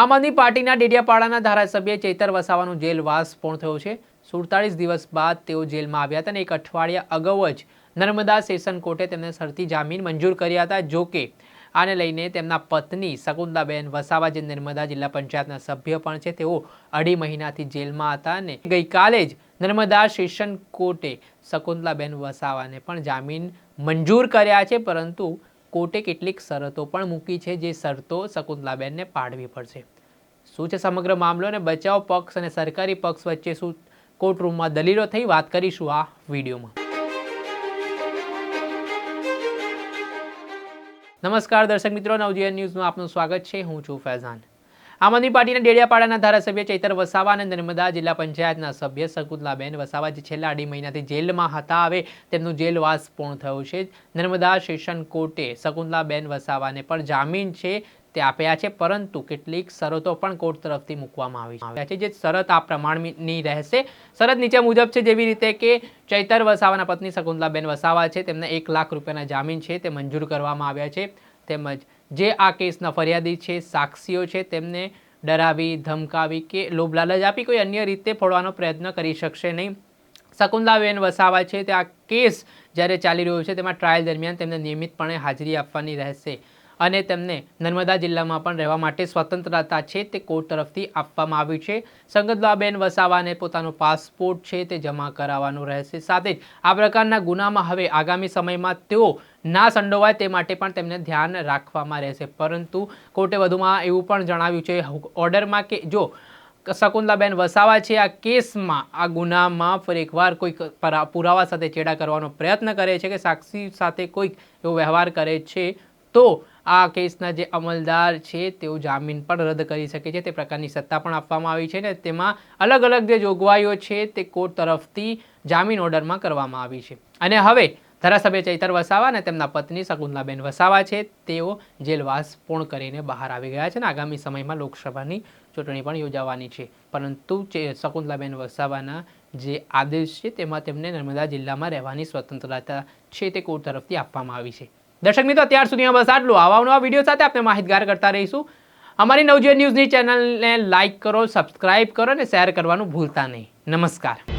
આમ આદમી પાર્ટીના ડેડિયાપાડાના ધારાસભ્ય ચૈતર વસાવાનો જેલવાસ પૂર્ણ થયો છે. સુડતાલીસ દિવસ બાદ તેઓ જેલમાં આવ્યા હતા અને એક અઠવાડિયા અગાઉ જ નર્મદા સેશન કોર્ટે તેમને શરતી જામીન મંજૂર કર્યા હતા. જો કે આને લઈને તેમના પત્ની શકુંતલાબેન વસાવા, જે નર્મદા જિલ્લા પંચાયતના સભ્ય પણ છે, તેઓ અઢી મહિનાથી જેલમાં હતા અને ગઈકાલે જ નર્મદા સેશન કોર્ટે શકુંતલાબેન વસાવાને પણ જામીન મંજૂર કર્યા છે. પરંતુ કોર્ટે કેટલીક શરતો પણ મૂકી છે જે શરતો શકુંતલાબેનને પાડવી પડશે. શું છે સમગ્ર મામલો અને બચાવ પક્ષ અને સરકારી પક્ષ વચ્ચે શું કોર્ટરૂમમાં દલીલો થઈ? વાત કરીશું આ વિડીયોમાં. નમસ્કાર દર્શક મિત્રો, નવજીવન ન્યૂઝમાં આપનું સ્વાગત છે. હું છું ફૈઝાન. આમ આદમી પાર્ટીના ડેડિયાપાડાના ધારાસભ્ય ચૈતર વસાવા અને નર્મદા જિલ્લા પંચાયતના સભ્ય શકુતલાબેન વસાવા જે છેલ્લા અઢી મહિનાથી જેલમાં હતા હવે તેમનું જેલવાસ પૂર્ણ થયું છે. નર્મદા સેશન કોર્ટે શકુંતલાબેન વસાવાને પણ જામીન છે તે આપ્યા છે, પરંતુ કેટલીક શરતો પણ કોર્ટ તરફથી મૂકવામાં આવી છે. જે શરત આ પ્રમાણની રહેશે. શરત નીચે મુજબ છે જેવી રીતે કે ચૈતર વસાવાના પત્ની શકુંતલાબેન વસાવા છે, તેમને એક લાખ રૂપિયાના જામીન છે, તે મંજૂર કરવામાં આવ્યા છે. તેમજ જે આ કેસના ફરિયાદી છે, સાક્ષીઓ છે, તેમને ડરાવી, ધમકાવી કે લોભલાલજ આપી કોઈ અન્ય રીતે ફોડવાનો પ્રયત્ન કરી શકશે નહીં. શકુંદલાબેન વસાવા છે, તે આ કેસ જ્યારે ચાલી રહ્યો છે, તેમાં ટ્રાયલ દરમિયાન તેમને નિયમિતપણે હાજરી આપવાની રહેશે. અને તેમને નર્મદા જિલ્લામાં પણ રહેવા માટે સ્વતંત્રતા છે તે કોર્ટ તરફથી આપવામાં આવ્યું છે. સંગતલાબેન વસાવાને પોતાનો પાસપોર્ટ છે તે જમા કરાવવાનો રહેશે. સાથે જ આ પ્રકારના ગુનામાં હવે આગામી સમયમાં તેઓ ના સંડોવાય તે માટે પણ તેમને ધ્યાન રાખવામાં રહેશે. પરંતુ કોર્ટે વધુમાં એવું પણ જણાવ્યું છે ઓર્ડરમાં કે જો શકુંતલાબેન વસાવા છે આ કેસમાં, આ ગુનામાં ફરી એકવાર કોઈક પરા- પુરાવા સાથે ચેડા કરવાનો પ્રયત્ન કરે છે કે સાક્ષી સાથે કોઈક એવો વ્યવહાર કરે છે તો આ કેસના જે અમલદાર છે તેઓ જામીન પણ રદ કરી શકે છે. તે પ્રકારની સત્તા પણ આપવામાં આવી છે ને તેમાં અલગ અલગ જે જોગવાઈઓ છે તે કોર્ટ તરફથી જામીન ઓર્ડરમાં કરવામાં આવી છે. અને હવે ધારાસભ્ય ચૈતર વસાવા અને તેમના પત્ની શકુંતલાબેન વસાવા છે તેઓ જેલવાસ પૂર્ણ કરીને બહાર આવી ગયા છે અને આગામી સમયમાં લોકસભાની ચૂંટણી પણ યોજાવાની છે. પરંતુ શકુંતલાબેન વસાવાના જે આદેશ છે તેમાં તેમને નર્મદા જિલ્લામાં રહેવાની સ્વતંત્રતા છે તે કોર્ટ તરફથી આપવામાં આવી છે. દર્શક મિત્રો, અત્યાર સુધીમાં બસ આટલું. આવા નવા વીડિયો સાથે આપણે માહિતગાર કરતા રહીશું. અમારી નવજીવન ન્યૂઝની ચેનલને લાઇક કરો, સબસ્ક્રાઇબ કરો અને શેર કરવાનું ભૂલતા નહીં. નમસ્કાર.